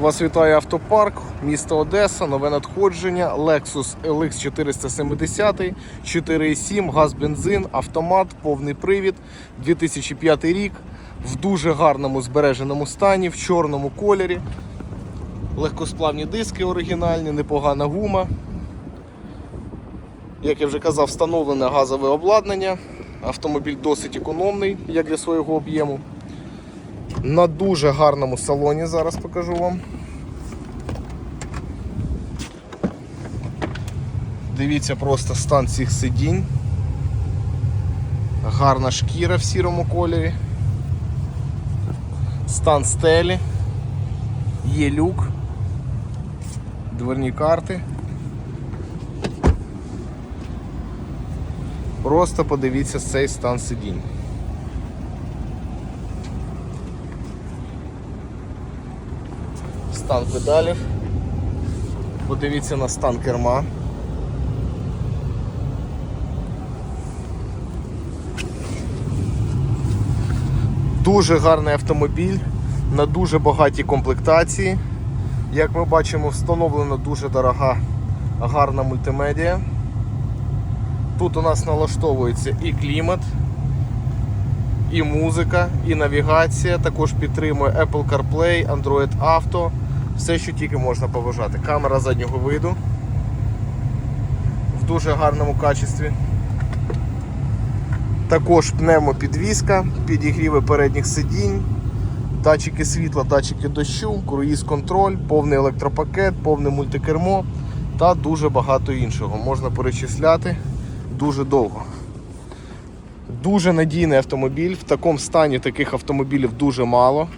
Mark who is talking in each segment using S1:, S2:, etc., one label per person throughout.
S1: Вас вітає автопарк, місто Одеса, нове надходження, Lexus LX 470, 4,7, газ, бензин, автомат, повний привід, 2005 рік, в дуже гарному збереженому стані, в чорному кольорі. Легкосплавні диски оригінальні, непогана гума. Як я вже казав, встановлене газове обладнання. Автомобіль досить економний, як для свого об'єму. На дуже гарному салоні зараз покажу вам. Дивіться просто стан цих сидінь. Гарна шкіра в сірому кольорі. Стан стелі. Є люк. Дверні карти. Просто подивіться цей стан сидінь. Стан педалів. Подивіться на стан керма. Дуже гарний автомобіль на дуже багатій комплектації. Як ми бачимо, встановлена дуже дорога гарна мультимедіа. Тут у нас налаштовується і клімат, і музика, і навігація. Також підтримує Apple CarPlay, Android Auto. Все, що тільки можна побажати. Камера заднього виду в дуже гарному качестві. Також пневмопідвізка, підігріви передніх сидінь, датчики світла, датчики дощу, круїз-контроль, повний електропакет, повне мультикермо та дуже багато іншого. Можна перечисляти дуже довго. Дуже надійний автомобіль. В такому стані таких автомобілів дуже мало.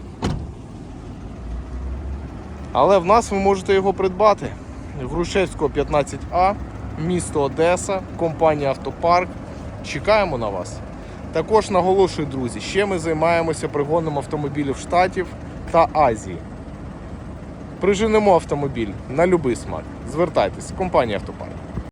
S1: Але в нас ви можете його придбати. Грушевського 15А, місто Одеса, компанія Автопарк. Чекаємо на вас. Також наголошую, друзі, ще ми займаємося пригоном автомобілів Штатів та Азії. Приженемо автомобіль на будь-який смак. Звертайтесь, компанія Автопарк.